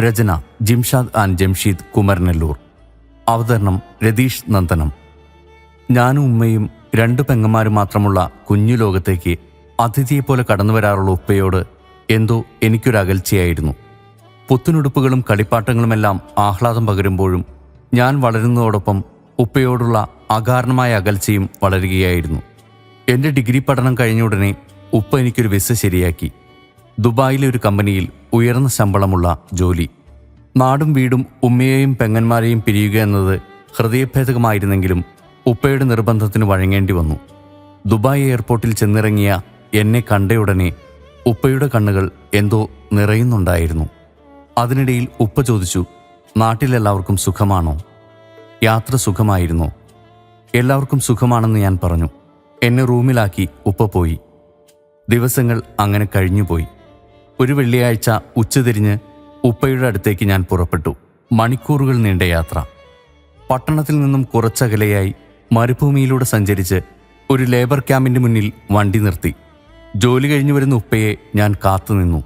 രചന Jimshad and Jamsheed Kumaranellur അവതരണം രതീഷ് നന്ദനം. ഞാനും ഉമ്മയും രണ്ടു പെങ്ങന്മാരും മാത്രമുള്ള കുഞ്ഞു ലോകത്തേക്ക് അതിഥിയെപ്പോലെ കടന്നു വരാറുള്ള ഉപ്പയോട് എന്തോ എനിക്കൊരകൽച്ചയായിരുന്നു പുത്തുനുടുപ്പുകളും കളിപ്പാട്ടങ്ങളുമെല്ലാം ആഹ്ലാദം പകരുമ്പോഴും ഞാൻ വളരുന്നതോടൊപ്പം ഉപ്പയോടുള്ള അകാരണമായ അകൽച്ചയും വളരുകയായിരുന്നു. എന്റെ ഡിഗ്രി പഠനം കഴിഞ്ഞ ഉടനെ ഉപ്പ എനിക്കൊരു വിസ ശരിയാക്കി. ദുബായിലെ ഒരു കമ്പനിയിൽ ഉയർന്ന ശമ്പളമുള്ള ജോലി. നാടും വീടും ഉമ്മയെയും പെങ്ങന്മാരെയും പിരിയുക എന്നത് ഹൃദയഭേദകമായിരുന്നെങ്കിലും ഉപ്പയുടെ നിർബന്ധത്തിന് വഴങ്ങേണ്ടി വന്നു. ദുബായ് എയർപോർട്ടിൽ ചെന്നിറങ്ങിയ എന്നെ കണ്ടയുടനെ ഉപ്പയുടെ കണ്ണുകൾ എന്തോ നിറയുന്നുണ്ടായിരുന്നു. അതിനിടയിൽ ഉപ്പ ചോദിച്ചു നാട്ടിലെല്ലാവർക്കും സുഖമാണോ? യാത്ര സുഖമായിരുന്നോ. എല്ലാവർക്കും സുഖമാണെന്ന് ഞാൻ പറഞ്ഞു. എന്നെ റൂമിലാക്കി ഉപ്പ പോയി. ദിവസങ്ങൾ അങ്ങനെ കഴിഞ്ഞുപോയി. ഒരു വെള്ളിയാഴ്ച ഉച്ചതിരിഞ്ഞ് ഉപ്പയുടെ അടുത്തേക്ക് ഞാൻ പുറപ്പെട്ടു. മണിക്കൂറുകൾ നീണ്ട യാത്ര. പട്ടണത്തിൽ നിന്നും കുറച്ചകലെയായി മരുഭൂമിയിലൂടെ സഞ്ചരിച്ച് ഒരു ലേബർ ക്യാമ്പിന്റെ മുന്നിൽ വണ്ടി നിർത്തി. ജോലി കഴിഞ്ഞു വരുന്ന ഉപ്പയെ ഞാൻ കാത്തുനിന്നു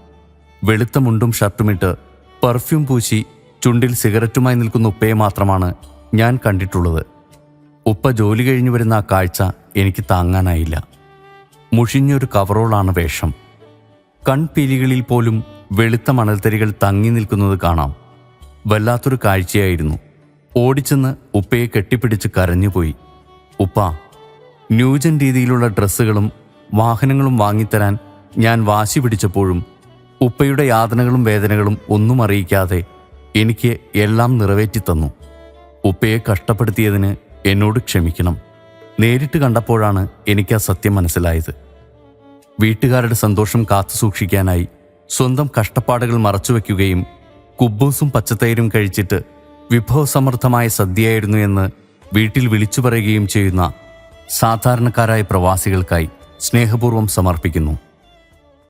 വെളുത്ത മുണ്ടും ഷർട്ടുമിട്ട് പെർഫ്യൂം പൂശി ചുണ്ടിൽ സിഗരറ്റുമായി നിൽക്കുന്ന ഉപ്പയെ മാത്രമാണ് ഞാൻ കണ്ടിട്ടുള്ളത്. ഉപ്പ ജോലി കഴിഞ്ഞു വരുന്ന ആ കാഴ്ച എനിക്ക് താങ്ങാനായില്ല. മുഷിഞ്ഞൊരു കവറോളാണ് വേഷം. കൺപീലികളിൽ പോലും വെളുത്ത മണൽത്തരികൾ തങ്ങി നിൽക്കുന്നത് കാണാം. വല്ലാത്തൊരു കാഴ്ചയായിരുന്നു. ഓടിച്ചെന്ന് ഉപ്പയെ കെട്ടിപ്പിടിച്ച് കരഞ്ഞുപോയി. ഉപ്പ ന്യൂജൻ രീതിയിലുള്ള ഡ്രസ്സുകളും വാഹനങ്ങളും വാങ്ങിത്തരാൻ ഞാൻ വാശി പിടിച്ചപ്പോഴും ഉപ്പയുടെ യാതനകളും വേദനകളും ഒന്നും അറിയിക്കാതെ എനിക്ക് എല്ലാം നിറവേറ്റി തന്നു. ഉപ്പയെ കഷ്ടപ്പെടുത്തിയതിന് എന്നോട് ക്ഷമിക്കണം. നേരിട്ട് കണ്ടപ്പോഴാണ് എനിക്ക് ആ സത്യം മനസ്സിലായത്. വീട്ടുകാരുടെ സന്തോഷം കാത്തു സൂക്ഷിക്കാനായി സ്വന്തം കഷ്ടപ്പാടുകൾ മറച്ചുവെക്കുകയും കുബ്ബൂസും പച്ചത്തൈരും കഴിച്ചിട്ട് വിഭവസമൃദ്ധമായ സദ്യയായിരുന്നു എന്ന് വീട്ടിൽ വിളിച്ചു പറയുകയും ചെയ്യുന്ന സാധാരണക്കാരായ പ്രവാസികൾക്കായി സ്നേഹപൂർവം സമർപ്പിക്കുന്നു.